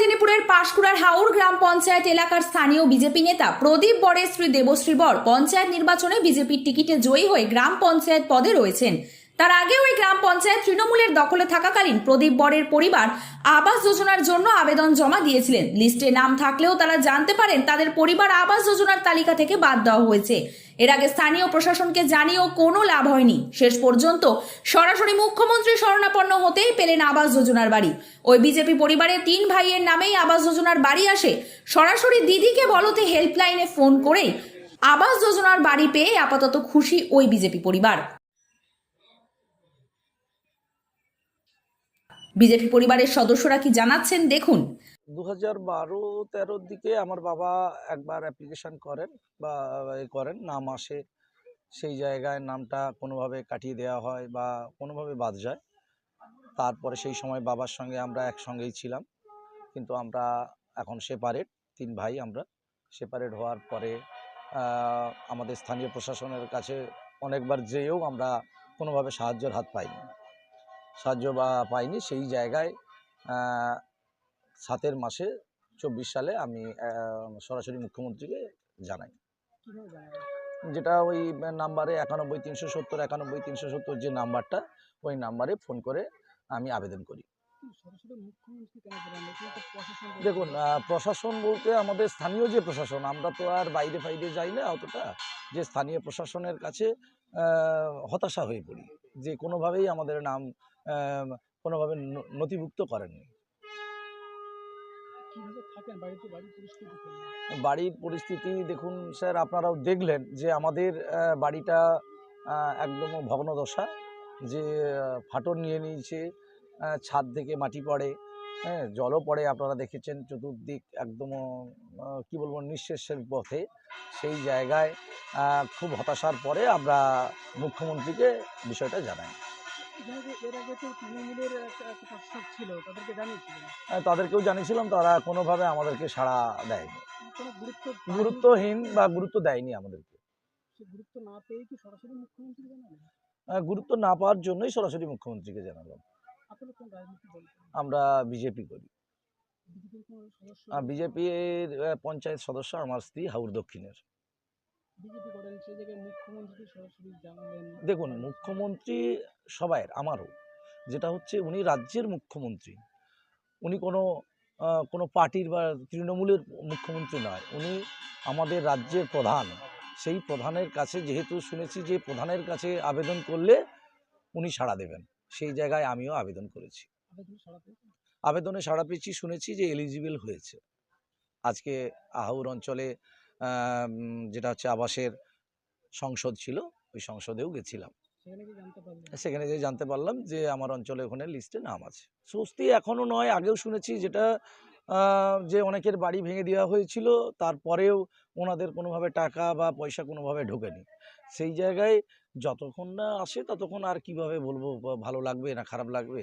মেদিনীপুরের পাশকুড়ার হাওড় গ্রাম পঞ্চায়েত এলাকার স্থানীয় বিজেপি নেতা প্রদীপ বরের শ্রী দেবশ্রী বর পঞ্চায়েত নির্বাচনে বিজেপির টিকিটে জয়ী হয়ে গ্রাম পঞ্চায়েত পদে রয়েছেন। তার আগেও ওই গ্রাম পঞ্চায়েত তৃণমূলের দখলে থাকাকালীন প্রদীপ বরের পরিবার আবাস যোজনার জন্য আবেদন জমা দিয়েছিলেন। লিস্টে নাম থাকলেও তারা জানতে পারেন তাদের পরিবার আবাস যোজনার তালিকা থেকে বাদ দেওয়া হয়েছে। এর আগে স্থানীয় প্রশাসনকে জানিয়েও কোনো লাভ হয়নি। শেষ পর্যন্ত সরাসরি মুখ্যমন্ত্রী শরণাপন্ন হতেই পেলেন আবাস যোজনার বাড়ি। ওই বিজেপি পরিবারের তিন ভাইয়ের নামেই আবাস যোজনার বাড়ি আসে। সরাসরি দিদিকে বলতে হেল্পলাইনে ফোন করেই আবাস যোজনার বাড়ি পেয়ে আপাতত খুশি ওই বিজেপি পরিবার। বিজেপি পরিবারের সদস্যরা কি জানাচ্ছেন? দেখুন। দু হাজার বারো তেরোর দিকে আমার বাবা একবার অ্যাপ্লিকেশন করেন বা করেন, নাম আসে, সেই জায়গায় নামটা কোনোভাবে কাটিয়ে দেওয়া হয় বা কোনোভাবে বাদ যায়। তারপরে সেই সময় বাবার সঙ্গে আমরা একসঙ্গেই ছিলাম, কিন্তু আমরা এখন সেপারেট তিন ভাই আমরা। সেপারেট হওয়ার পরে আমাদের স্থানীয় প্রশাসনের কাছে অনেকবার যেয়েও আমরা কোনোভাবে সাহায্যের হাত পাইনি। সাহায্য বা পাইনি সেই জায়গায় সাতের মাসে চব্বিশ সালে আমি সরাসরি মুখ্যমন্ত্রীকে জানাই। যেটা ওই নাম্বারে একানব্বই তিনশো সত্তর একানব্বই তিনশো সত্তর যে নাম্বারটা ওই নাম্বারে ফোন করে আমি আবেদন করি। দেখুন প্রশাসন বলতে আমাদের স্থানীয় যে প্রশাসন আমরা তো আর বাইরে ফাইরে যাই না অতটা। যে স্থানীয় প্রশাসনের কাছে হতাশা হয়ে পড়ি। যে কোনোভাবেই আমাদের নাম কোনোভাবে নথিভুক্ত করেননি। বাড়ির পরিস্থিতি দেখুন স্যার আপনারাও দেখলেন যে আমাদের বাড়িটা একদম ভগ্নদশা। যে ফাটন নিয়ে নিয়েছে ছাদ থেকে মাটি পড়ে হ্যাঁ জলও পড়ে আপনারা দেখেছেন চতুর্দিক একদম কি বলব নিঃশেষের পথে। সেই জায়গায় খুব হতাশার পরে আমরা মুখ্যমন্ত্রীকে বিষয়টা জানাই। এর আগে তো তৃণমূলের একটা একটা ছিল তাদেরকে জানিয়েছিলেন তাদেরকেও জানিয়েছিলাম তারা কোনোভাবে আমাদেরকে সাড়া দেয়নি। গুরুত্ব গুরুত্বহীন বা গুরুত্ব দেয়নি আমাদেরকে। গুরুত্ব না পেয়ে কি সরাসরি মুখ্যমন্ত্রী জানালেন গুরুত্ব না পাওয়ার জন্যই সরাসরি মুখ্যমন্ত্রীকে জানালাম। আমরা বিজেপি করি। বিজেপির পঞ্চায়েত সদস্য আমার স্ত্রী হাউর দক্ষিণের। দেখুন মুখ্যমন্ত্রী সবাইয়ের আমারও যেটা হচ্ছে উনি রাজ্যের মুখ্যমন্ত্রী। উনি কোনো কোনো পার্টির বা তৃণমূলের মুখ্যমন্ত্রী নয় উনি আমাদের রাজ্যের প্রধান। সেই প্রধানের কাছে যেহেতু শুনেছি যে প্রধানের কাছে আবেদন করলে উনি সাড়া দেবেন সেই জায়গায় আমিও আবেদন করেছি। আবেদন সাড়া পেয়েছি শুনেছি যে এলিজিবল হয়েছে। আজকে আহাউর অঞ্চলে যেটা হচ্ছে আবাসের সংসদ ছিল ওই সংসদেও গেছিলাম। সেখানে কি জানতে যে জানতে পারলাম যে আমার অঞ্চলে ওখানে লিস্টে নাম আছে। স্বস্তি এখনও নয় আগেও শুনেছি যেটা যে অনেকের বাড়ি ভেঙে দেওয়া হয়েছিল তারপরেও ওনাদের কোনোভাবে টাকা বা পয়সা কোনোভাবে ঢোকেনি। সেই জায়গায় যতক্ষণ না আসে ততক্ষণ আর কীভাবে বলব ভালো লাগবে না খারাপ লাগবে?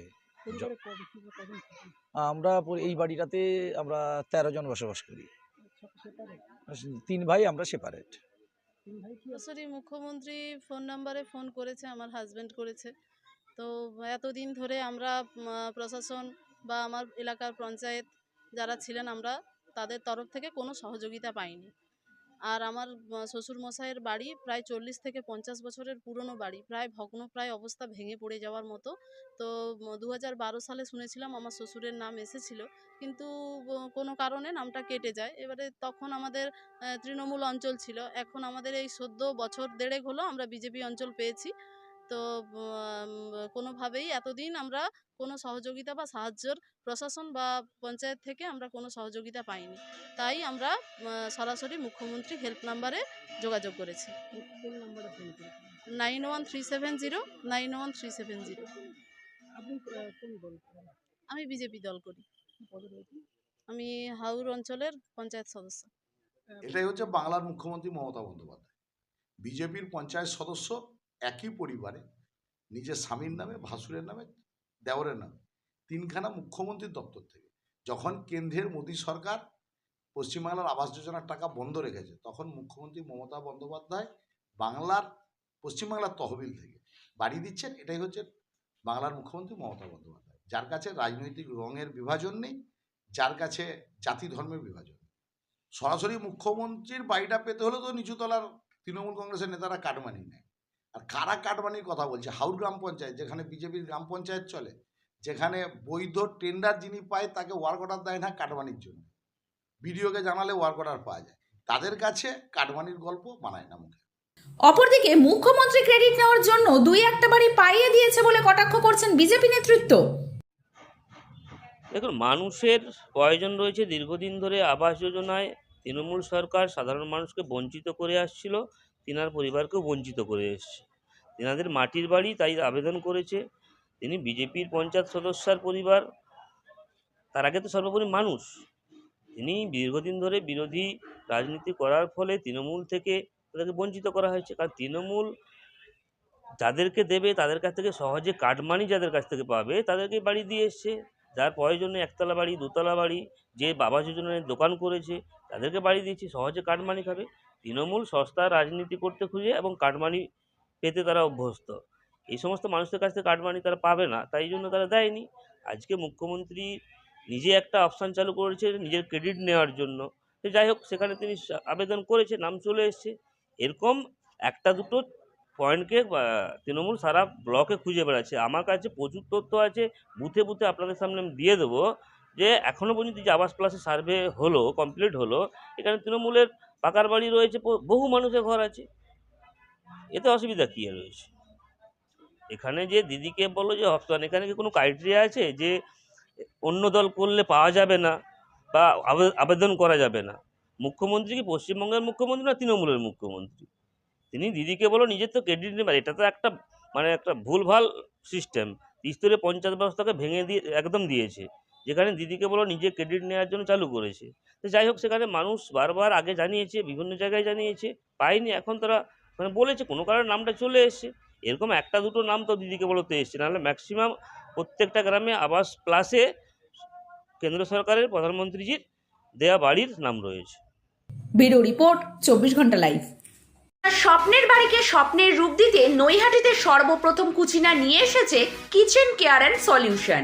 আমরা এই বাড়িটাতে আমরা তেরো জন বসবাস করি। তিন ভাই, আমরা সেপারেট সরাসরি মুখ্যমন্ত্রী ফোন নাম্বারে ফোন করেছে, আমার হাজব্যান্ড করেছে। তো এতদিন ধরে আমরা প্রশাসন বা আমার এলাকার পঞ্চায়েত যারা ছিলেন আমরা, তাদের তরফ থেকে কোনো সহযোগিতা পাইনি। আর আমার শ্বশুরমশাইয়ের বাড়ি প্রায় চল্লিশ থেকে পঞ্চাশ বছরের পুরনো বাড়ি। প্রায় ভগ্ন প্রায় অবস্থা ভেঙে পড়ে যাওয়ার মতো। তো দু সালে শুনেছিলাম আমার শ্বশুরের নাম এসেছিল। কিন্তু কোনো কারণে নামটা কেটে যায়। এবারে তখন আমাদের তৃণমূল অঞ্চল ছিল। এখন আমাদের এই সদ্য বছর দেড়েক হলো আমরা বিজেপি অঞ্চল পেয়েছি। তো কোনোভাবেই এতদিন আমরা কোনো সহযোগিতা বা সাহায্যর প্রশাসন বা পঞ্চায়েত থেকে আমরা কোনো সহযোগিতা পাইনি। তাই আমরা সরাসরি মুখ্যমন্ত্রী হেল্প নাম্বারে যোগাযোগ করেছি। Nine one three seven zero nine one three seven zero? আমি বিজেপি দল করি। আমি হাউর অঞ্চলের পঞ্চায়েত সদস্য। এটাই হচ্ছে বাংলার মুখ্যমন্ত্রী মমতা বন্দ্যোপাধ্যায়। বিজেপির পঞ্চায়েত সদস্য একই পরিবারে নিজের স্বামীর নামে, ভাসুরের নামে, দেওরের নামে, তিনখানা মুখ্যমন্ত্রীর দপ্তর থেকে। যখন কেন্দ্রের মোদী সরকার পশ্চিমবাংলার আবাস যোজনার টাকা বন্ধ রেখেছে, তখন মুখ্যমন্ত্রী মমতা বন্দ্যোপাধ্যায় বাংলার পশ্চিমবাংলার তহবিল থেকে বাড়ি দিচ্ছেন। এটাই হচ্ছে বাংলার মুখ্যমন্ত্রী মমতা বন্দ্যোপাধ্যায়, যার কাছে রাজনৈতিক রঙের বিভাজন নেই, যার কাছে জাতি ধর্মের বিভাজন সরাসরি মুখ্যমন্ত্রীর বাড়িটা পেতে হলে তো নিচুতলার তৃণমূল কংগ্রেসের নেতারা কাটমানি নেয়। আর কারা কাটমানির কথা বলছে? হাউর গ্রাম পঞ্চায়েত যেখানে বিজেপির গ্রাম পঞ্চায়েত চলে যেখানে বৈধ টেন্ডার যিনি পায় তাকে ওয়ার্ক অর্ডার দেয় না কাটমানির জন্য। বিডিওকে জানালে ওয়ার্ক অর্ডার পাওয়া যায়। তাদের কাছে কাটমানির গল্প বানায় না মুখে। অপরদিকে মুখ্যমন্ত্রী ক্রেডিট নেওয়ার জন্য দুই একটা বাড়ি পাইয়ে দিয়েছে বলে কটাক্ষ করছেন বিজেপি নেতৃত্ব। দেখুন মানুষের প্রয়োজন রয়েছে দীর্ঘদিন ধরে আবাস যোজনায় তৃণমূল সরকার সাধারণ মানুষকে বঞ্চিত করে আসছিল। তিনার পরিবারকেও বঞ্চিত করে এসছে। তিনাদের মাটির বাড়ি তাই আবেদন করেছে। তিনি বিজেপির পঞ্চায়েত সদস্যার পরিবার। তার আগে তো সর্বোপরি মানুষ। তিনি দীর্ঘদিন ধরে বিরোধী রাজনীতি করার ফলে তৃণমূল থেকে তাদেরকে বঞ্চিত করা হয়েছে। কারণ তৃণমূল যাদেরকে দেবে, তাদের কাছ থেকে সহজে কাটমানি যাদের কাছ থেকে পাবে, তাদেরকে বাড়ি দিয়ে এসছে। যার প্রয়োজনে একতলা বাড়ি, দোতলা বাড়ি, যে বাবা যোজনায় দোকান করেছে, তাদেরকে বাড়ি দিয়েছে, সহজে কাটমানি খাবে। তৃণমূল সস্তা রাজনীতি করতে খুঁজে এবং কাটমানি পেতে তারা অভ্যস্ত। এই সমস্ত মানুষদের কাছ থেকে কাটমানি তারা পাবে না, তাই জন্য তারা দেয়নি। আজকে মুখ্যমন্ত্রী নিজে একটা অপশান চালু করেছে নিজের ক্রেডিট নেওয়ার জন্য। তো যাই হোক, সেখানে তিনি আবেদন করেছে নাম চলে এসছে। এরকম একটা দুটো পয়েন্টকে তৃণমূল সারা ব্লকে খুঁজে বেড়াচ্ছে। আমার কাছে প্রচুর তথ্য আছে, বুথে বুথে আপনাদের সামনে আমি দিয়ে দেবো যে এখনও পর্যন্ত যে আবাস প্লাসের সার্ভে হলো কমপ্লিট হলো, এখানে তৃণমূলের পাকার বাড়ি রয়েছে বহু মানুষের ঘর আছে। এতে অসুবিধা কী রয়েছে? এখানে যে দিদিকে বলো যে হস্তান এখানে কি কোনো ক্রাইটেরিয়া আছে যে অন্য দল করলে পাওয়া যাবে না বা আবেদন করা যাবে না? মুখ্যমন্ত্রী কি পশ্চিমবঙ্গের মুখ্যমন্ত্রী না তৃণমূলের মুখ্যমন্ত্রী? তিনি দিদিকে বলো নিজের তো ক্রেডিট নেবার, এটা তো একটা মানে একটা ভুলভাল সিস্টেম স্তরে পঞ্চায়েত ব্যবস্থাকে ভেঙে দিয়ে, একদম দিয়েছে। যেখানে দিদিকে বলো নিজে ক্রেডিট নেওয়ার জন্য চালু করেছে। তো যাই হোক সেখানে মানুষ বারবার আগে জানিয়েছে বিভিন্ন জায়গায় জানিয়েছে পায়নি। এখন তারা মানে বলেছে কোনো কারণে নামটা চলে এসছে। এরকম একটা দুটো নাম তো দিদিকে বলতে এসছে। নাহলে ম্যাক্সিমাম প্রত্যেকটা গ্রামে আবাস প্লাসে কেন্দ্র সরকারের প্রধানমন্ত্রীজির দেয়া বাড়ির নাম রয়েছে। ব্যুরো রিপোর্ট চব্বিশ ঘণ্টা লাইভ। স্বপ্নের বাড়িকে স্বপ্নের রূপ দিতে নৈহাটিতে সর্বপ্রথম কুচিনা নিয়ে এসেছে কিচেন কেয়ার অ্যান্ড সলিউশন।